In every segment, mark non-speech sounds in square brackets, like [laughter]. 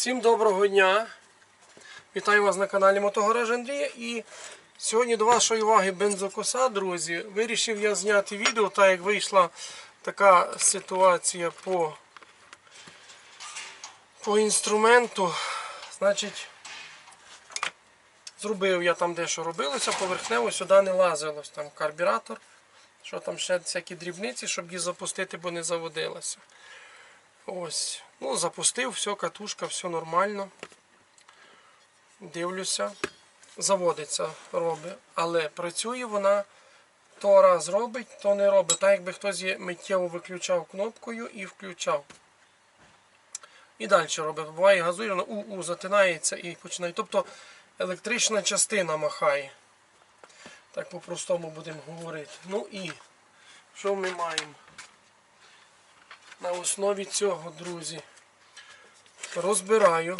Всім доброго дня! Вітаю вас на каналі Мотогараж Андрія. І сьогодні до вашої уваги бензокоса, друзі. Вирішив я зняти відео, так як вийшла така ситуація по, по інструменту. Значить, зробив я там дещо робилося, поверхнево сюди не лазилось. Там карбюратор, що там ще всякі дрібниці, щоб її запустити, бо не заводилося. Ось. Ну, запустив, все, катушка, все нормально. Дивлюся. Заводиться, робить. Але працює вона то раз робить, то не робить. Так якби хтось її миттєво виключав кнопкою і включав. І далі робить. Буває газує, вона у-у затинається і починає. Тобто електрична частина махає. Так по-простому будемо говорити. Ну і що ми маємо? На основі цього, друзі, розбираю,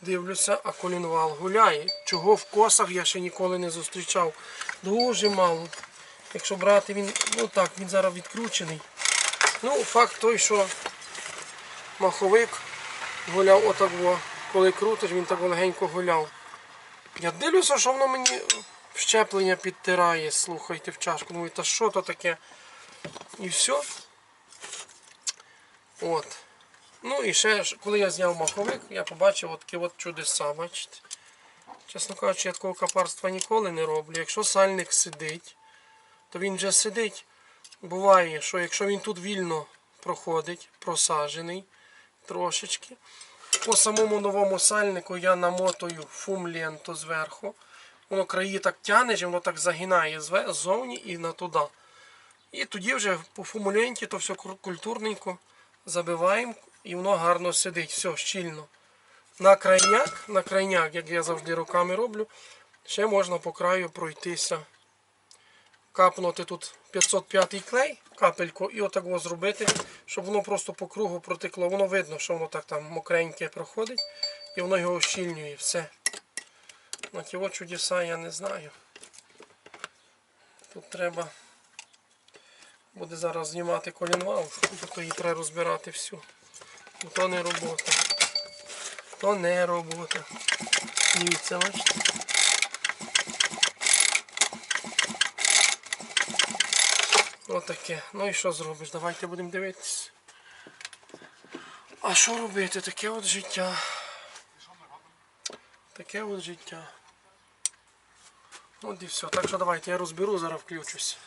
дивлюся, а колінвал гуляє. Чого в косах я ще ніколи не зустрічав. Дуже мало. Якщо брати він, ну так, він зараз відкручений. Ну, факт той, що маховик гуляв отак, коли крутиш, він так легенько гуляв. Я дивлюся, що воно мені щеплення підтирає, слухайте, в чашку. Думаю, та що то таке? І все. От. Ну і ще, коли я зняв маховик, я побачив от такі от чудеса, бачите. Чесно кажучи, я такого капарства ніколи не роблю. Якщо сальник сидить, то він вже сидить. Буває, що якщо він тут вільно проходить, просаджений трошечки. По самому новому сальнику я намотую фум-ленту зверху. Воно краї так тягне, воно так загинає ззовні і на туди. І тоді вже по фумуленті то все культурненько забиваємо і воно гарно сидить, все щільно. На крайняк, на крайняк, як я завжди руками роблю, ще можна по краю пройтися. Капнути тут 505 клей, капельку, і отак зробити, щоб воно просто по кругу протекло. Воно видно, що воно так там мокреньке проходить, і воно його ощільнює. Все. На ті от чудеса я не знаю. Тут треба буде зараз знімати колінвал, тобто її треба розбирати всю. Бо то не робота. То не робота. Дивіться, бачите. Отаке. Ну і що зробиш? Давайте будемо дивитись. А що робити? Таке от життя. Таке от життя. От і все. Так що давайте я розберу, зараз включусь.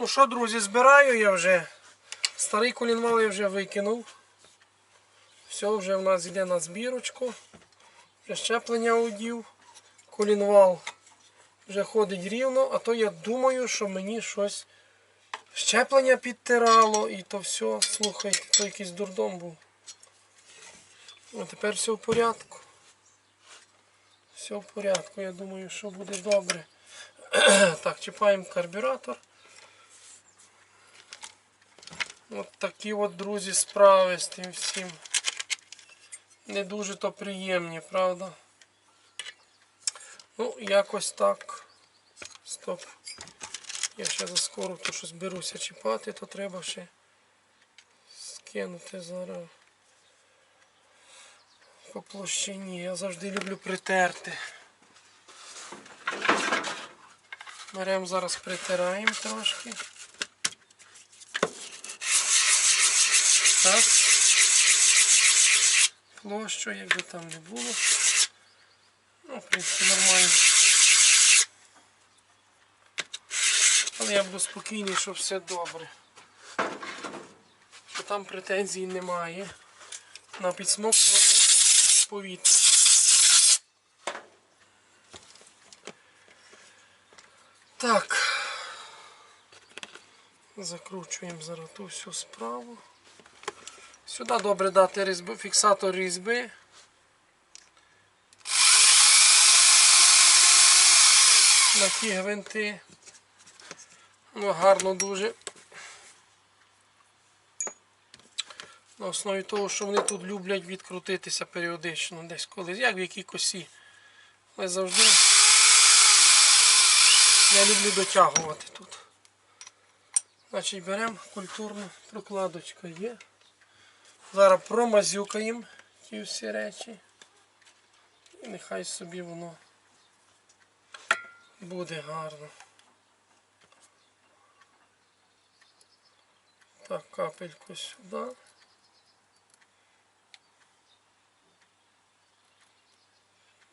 Ну що, друзі, збираю я вже. Старий колінвал я вже викинув. Все вже в нас йде на збірочку. Щеплення одів. Колінвал вже ходить рівно, а то я думаю, що мені щось щеплення підтирало і то все, слухайте, то якийсь дурдом був. А тепер все в порядку. Все в порядку, я думаю, що буде добре. [clears throat] так, чіпаємо карбюратор. От такі от, друзі, справи з тим всім. Не дуже то приємні, правда? Ну, якось так. Стоп. Я ще заскоро то щось беруся чіпати, то треба ще скинути зараз. По площині. Я завжди люблю притерти. Беремо зараз притираємо трошки. Так. Площу, як би там не було. Ну, в принципі, нормально. Але я буду спокійний, що все добре. Що там претензій немає. На підсмоктування повітря. Так. Закручуємо зараз ту всю справу. Сюди добре дати різьби, фіксатор різьби. На ті гвинти. Ну, гарно дуже. На основі того, що вони тут люблять відкрутитися періодично десь колись, як в якій косі. Але завжди я люблю дотягувати тут. Значить беремо культурну прокладочка є. Зараз промазюкаємо ті всі речі. І нехай собі воно буде гарно. Так, капельку сюди.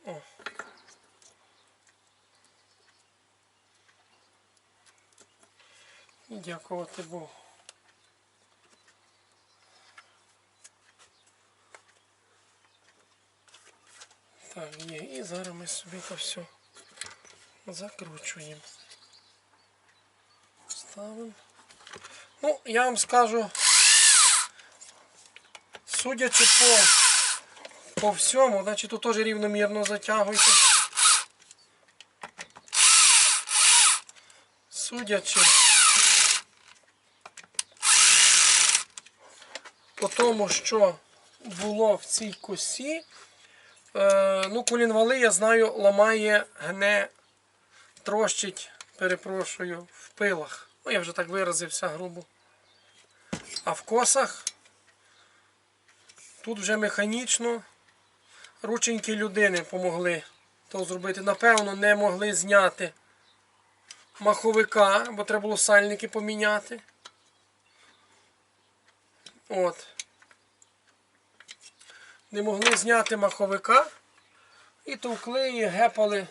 О. Дякувати Богу. Так, є. І зараз ми собі це все закручуємо. Ставимо. Ну, я вам скажу, судячи по, по всьому, значить тут теж рівномірно затягуйте. Судячи по тому, що було в цій косі, е, ну, колінвали, я знаю, ламає, гне, трощить, перепрошую, в пилах. Ну, я вже так виразився грубо. А в косах тут вже механічно рученьки людини помогли то зробити. Напевно, не могли зняти маховика, бо треба було сальники поміняти. От. Не могли зняти маховика і товкли і гепали,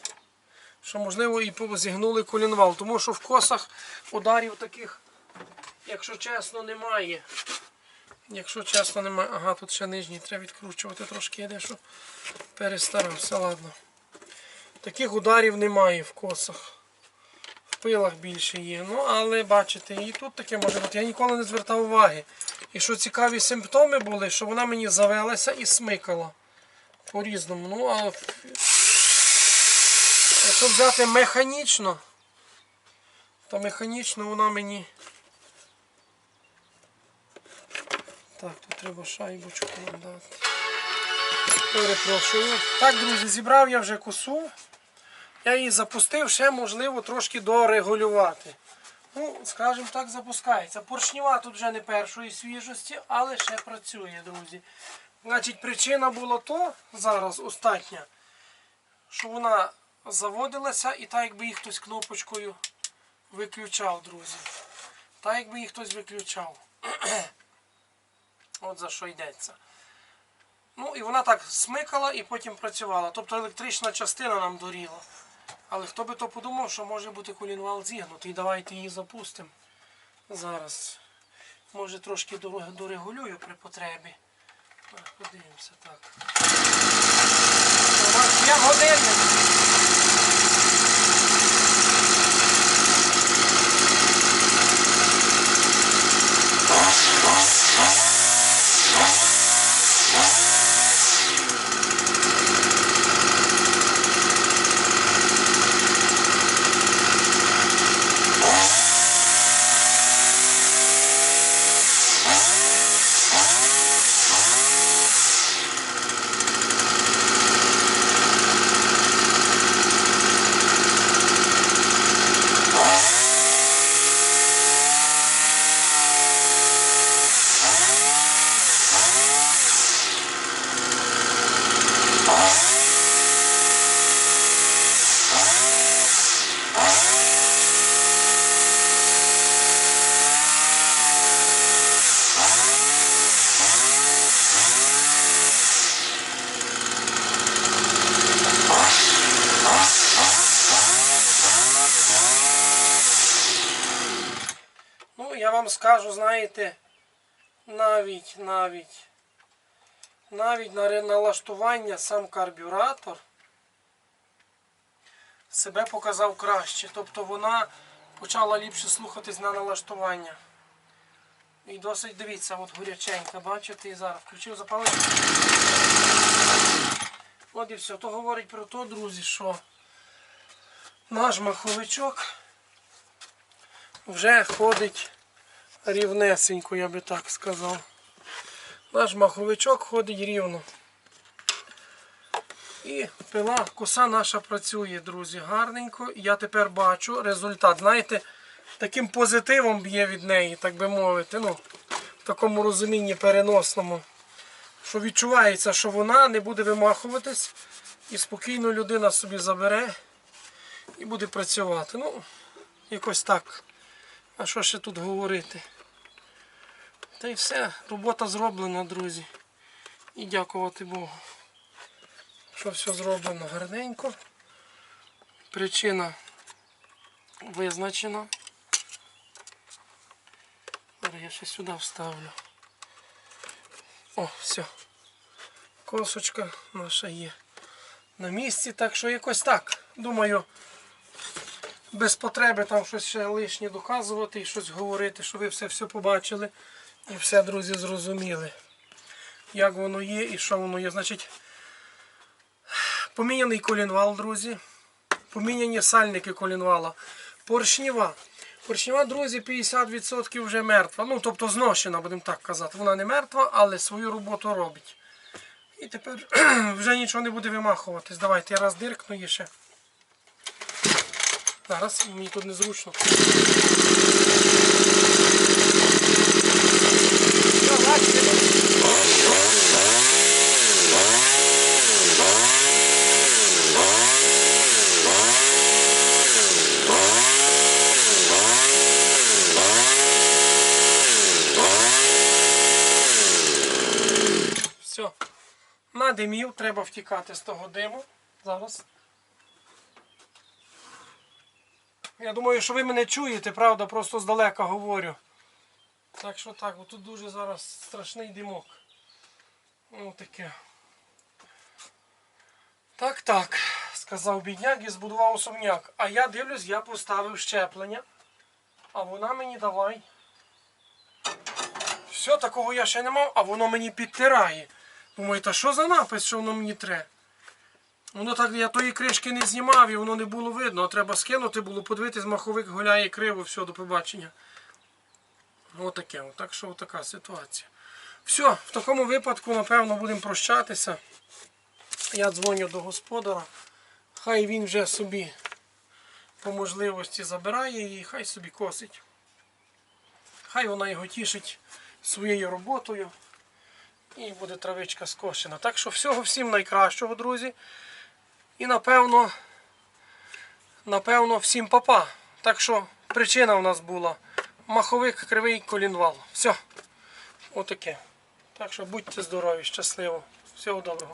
що можливо і зігнули колінвал. Тому що в косах ударів таких, якщо чесно, немає. Якщо чесно немає. Ага, тут ще нижній треба відкручувати трошки, я дещо перестарався, ладно. Таких ударів немає в косах. В пилах більше є. Ну, але бачите, і тут таке може бути. Я ніколи не звертав уваги. І що цікаві симптоми були, що вона мені завелася і смикала. По-різному. Ну, а якщо взяти механічно, то механічно вона мені. Так, тут треба шайбочку нам. Перепрошую. Так, друзі, зібрав я вже косу. Я її запустив, ще можливо трошки дорегулювати. Ну, скажімо так, запускається. Поршнева тут вже не першої свіжості, але ще працює, друзі. Значить, причина була то, зараз остання, що вона заводилася і так якби її хтось кнопочкою виключав, друзі. Так якби її хтось виключав. [clears throat] От за що йдеться. Ну і вона так смикала і потім працювала. Тобто електрична частина нам доріла. Але хто би то подумав, що може бути колінвал зігнутий. Давайте її запустимо. Зараз. Може трошки дор- дорегулюю при потребі. Подивимося так. Є годинник. Ну, я вам скажу, знаєте, навіть, навіть, навіть на налаштування сам карбюратор себе показав краще. Тобто вона почала ліпше слухатись на налаштування. І досить дивіться, от горяченька, бачите, і зараз включив запалення. От і все. То говорить про те, друзі, що наш маховичок вже ходить рівнесенько, я би так сказав. Наш маховичок ходить рівно. І пила, коса наша працює, друзі, гарненько. Я тепер бачу результат. Знаєте, таким позитивом б'є від неї, так би мовити. Ну, в такому розумінні переносному. що відчувається, що вона не буде вимахуватись і спокійно людина собі забере і буде працювати. Ну, якось так. А що ще тут говорити? Та й все, робота зроблена, друзі. І дякувати Богу, що все зроблено гарненько. Причина визначена. Зараз я ще сюди вставлю. О, все. Косочка наша є на місці, так що якось так. Думаю, без потреби там щось ще лишнє доказувати і щось говорити, що ви все все побачили і все, друзі, зрозуміли, як воно є і що воно є. Значить, поміняний колінвал, друзі. Поміняні сальники колінвала. Поршнєва. Поршнєва, друзі, 50% вже мертва. Ну, тобто зношена, будемо так казати. Вона не мертва, але свою роботу робить. І тепер [clears throat] вже нічого не буде вимахуватись. Давайте я раз диркну її ще. Зараз мені тут незручно. Все, бачите, ну, Все. Надимів, треба втікати з того диму. Зараз. Я думаю, що ви мене чуєте, правда, просто здалека говорю. Так що так, тут дуже зараз страшний димок. Ну таке. Так, так, сказав бідняк і збудував особняк. А я дивлюсь, я поставив щеплення. А вона мені давай. Все, такого я ще не мав, а воно мені підтирає. Думаю, та що за напис, що воно мені тре? Воно так, я тої кришки не знімав і воно не було видно. А треба скинути було, подивитись, маховик гуляє криво, все, до побачення. Отаке, от. так що така ситуація. Все, в такому випадку, напевно, будемо прощатися. Я дзвоню до господара. Хай він вже собі по можливості забирає її, хай собі косить. Хай вона його тішить своєю роботою. І буде травичка скошена. Так що всього всім найкращого, друзі. І напевно, напевно, всім папа. Так що причина у нас була маховик кривий колінвал. Все. Отаке. Так що будьте здорові, щасливо. Всього доброго.